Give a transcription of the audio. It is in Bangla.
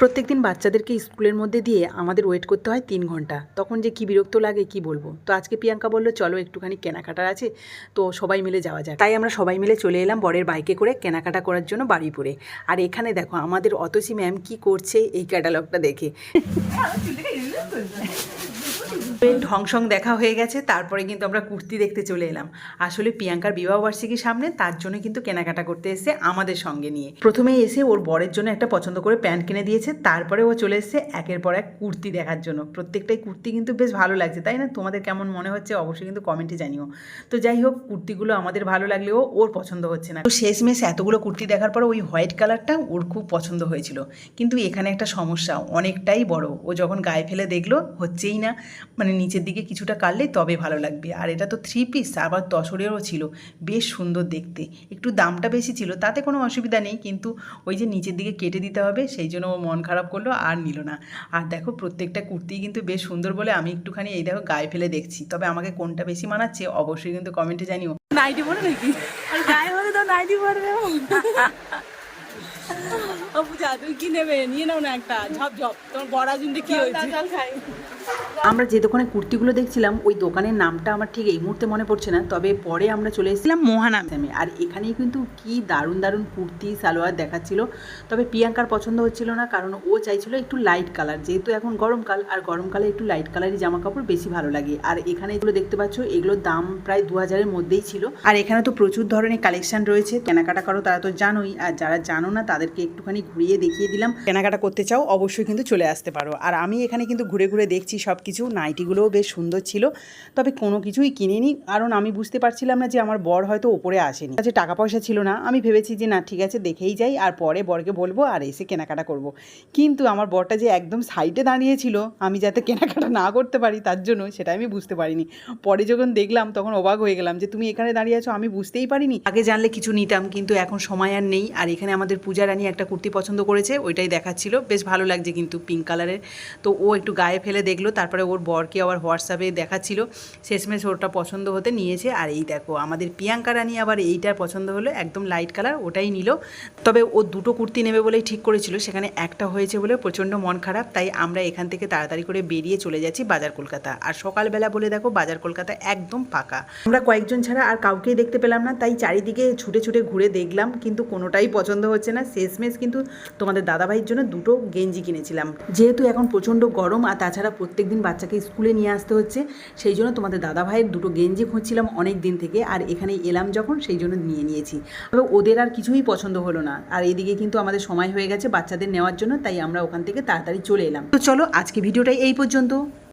প্রত্যেক দিন বাচ্চাদেরকে স্কুলের মধ্যে দিয়ে আমাদের ওয়েট করতে হয় তিন ঘণ্টা। তখন যে কি বিরক্ত লাগে, কি বলব? তো আজকে প্রিয়াঙ্কা বলল, চলো একটুখানি কেনাকাটার আছে। তো সবাই মিলে যাওয়া যায় তাই আমরা সবাই মিলে চলে এলাম বরের বাইকে করে কেনাকাটা করার জন্য বাড়িপুরে আর এখানে দেখো, আমাদের অতসী ম্যাম কি করছে এই ক্যাটালগটা দেখে। ঢংসং দেখা হয়ে গেছে, তারপরে কিন্তু আমরা কুর্তি দেখতে চলে এলাম। আসলে প্রিয়াঙ্কার বিবাহবার্ষিকীর সামনে, তার জন্য কিন্তু কেনাকাটা করতে এসেছে আমাদের সঙ্গে নিয়ে। প্রথমে এসে ওর বরের জন্য একটা পছন্দ করে প্যান্ট কিনে দিয়েছে। তারপরে ও চলে এসেছে একের পর এক কুর্তি দেখার জন্য। প্রত্যেকটাই কুর্তি কিন্তু বেশ ভালো লাগছে, তাই না? তোমাদের কেমন মনে হচ্ছে অবশ্যই কিন্তু কমেন্টে জানিও। তো যাই হোক, কুর্তিগুলো আমাদের ভালো লাগলেও ওর পছন্দ হচ্ছে না। তো শেষমেশ এতগুলো কুর্তি দেখার পর ওই হোয়াইট কালারটা ওর খুব পছন্দ হয়েছিল। কিন্তু এখানে একটা সমস্যা, অনেকটাই বড়। ও যখন গায়ে ফেলে দেখল, হচ্ছেই না। মানে নিচের দিকে কিছুটা কাটলেই তবে ভালো লাগবে। আর এটা তো থ্রি পিস আবার তসরেরও ছিল। বেশ সুন্দর দেখতে। একটু দামটা বেশি ছিল, তাতে কোনো অসুবিধা নেই। কিন্তু ওই যে নিচের দিকে কেটে দিতে হবে, সেই জন্য ও মন খারাপ করল আর নিল না। আর দেখো প্রত্যেকটা কুর্তি কিন্তু বেশ সুন্দর বলে আমি একটুখানি এই দেখো গায়ে ফেলে দেখছি। তবে আমাকে কোনটা বেশি মানাচ্ছে অবশ্যই কিন্তু কমেন্টে জানিও। নাইটি পরে নাকি? গায়ে হলে তো নাইটি পরবে। পূজা তুমি কি নেবে? নিয়ে নাও না একটা ঝপ ঝপ। তোমার বড়া কি হয়েছে? খাই। আমরা যে দোকানে কুর্তিগুলো দেখছিলাম ওই দোকানের নামটা আমার ঠিক এই মুহূর্তে মনে পড়ছে না তবে পরে আমরা চলে এসেছিলাম মোহানা ম্যামে। আর এখানেই কিন্তু কি দারুণ দারুণ কুর্তি সালোয়ার দেখাচ্ছিল। তবে প্রিয়াঙ্কার পছন্দ হচ্ছিল না কারণ ও চাইছিল একটু লাইট কালার যেহেতু এখন গরমকাল আর গরমকালে একটু লাইট কালারই জামা কাপড় বেশি ভালো লাগে। আর এখানে এগুলো দেখতে পাচ্ছ এগুলোর দাম প্রায় দু হাজারের মধ্যেই ছিল। আর এখানে তো প্রচুর ধরনের কালেকশন রয়েছে। কেনাকাটা করো তারা তো জানোই। আর যারা জানো না তাদেরকে একটুখানি ঘুরিয়ে দেখিয়ে দিলাম। কেনাকাটা করতে চাও, অবশ্যই কিন্তু চলে আসতে পারো। আর আমি এখানে কিন্তু ঘুরে ঘুরে দেখছি সব কিছু নাইটিগুলোও বেশ সুন্দর ছিল। তবে কোনো কিছুই কিনিনি। কারণ আমি বুঝতে পারছিলাম না যে আমার বর হয়তো ওপরে আসেনি। যে টাকা পয়সা ছিল না। আমি ভেবেছি যে, না, ঠিক আছে, দেখেই যাই। আর পরে বরকে বলব আর এসে কেনাকাটা করব। কিন্তু আমার বরটা যে একদম সাইডে দাঁড়িয়েছিল, আমি যাতে কেনাকাটা না করতে পারি, তার জন্য সেটা আমি বুঝতে পারিনি। পরে যখন দেখলাম, তখন অবাক হয়ে গেলাম যে, তুমি এখানে দাঁড়িয়ে আছো, আমি বুঝতেই পারিনি। আগে জানলে কিছু নিতাম, কিন্তু এখন সময় আর নেই। আর এখানে আমাদের পূজা রানী একটা কুর্তি পছন্দ করেছে, ওইটাই দেখাচ্ছিল। বেশ ভালো লাগছে কিন্তু পিঙ্ক কালারের তো ও একটু গায়ে ফেলে দেখল, তারপরে ওর বরকে আবার হোয়াটসঅ্যাপে দেখাচ্ছিল। শেষমেশ ওরটা পছন্দ হতে নিয়েছে। আর এই দেখো, আমাদের প্রিয়াঙ্কা রানী আবার এইটার পছন্দ হলো, একদম লাইট কালার ওটাই নিল। তবে ও দুটো কুর্তি নেবে বলেই ঠিক করেছিল, সেখানে একটা হয়েছে বলে প্রচণ্ড মন খারাপ, তাই আমরা এখান থেকে তাড়াতাড়ি করে বেরিয়ে চলে যাচ্ছি বাজার কলকাতা। আর সকালবেলা বলে দেখো, বাজার কলকাতা একদম ফাঁকা। আমরা কয়েকজন ছাড়া আর কাউকেই দেখতে পেলাম না, তাই চারিদিকে ছুটে ছুটে ঘুরে দেখলাম, কিন্তু কোনোটাই পছন্দ হচ্ছে না। শেষমেশ কিন্তু তোমাদের দাদাভাইয়ের জন্য দুটো গেঞ্জি কিনেছিলাম। যেহেতু এখন প্রচণ্ড গরম, আর তাছাড়া প্রত্যেক দিন বাচ্চাকে স্কুলে নিয়ে আসতে হচ্ছে, সেই জন্য তোমাদের দাদাভাইয়ের দুটো গেঞ্জি খুঁজছিলাম অনেক দিন থেকে, আর এখানে এলাম যখন, সেই জন্য নিয়ে নিয়েছি। তবে ওদের আর কিছুই পছন্দ হলো না, আর এদিকে কিন্তু আমাদের সময় হয়ে গেছে বাচ্চাদের নেওয়ার জন্য, তাই আমরা ওখান থেকে তাড়াতাড়ি চলে এলাম। তো চলো আজকে ভিডিওটাই এই পর্যন্ত।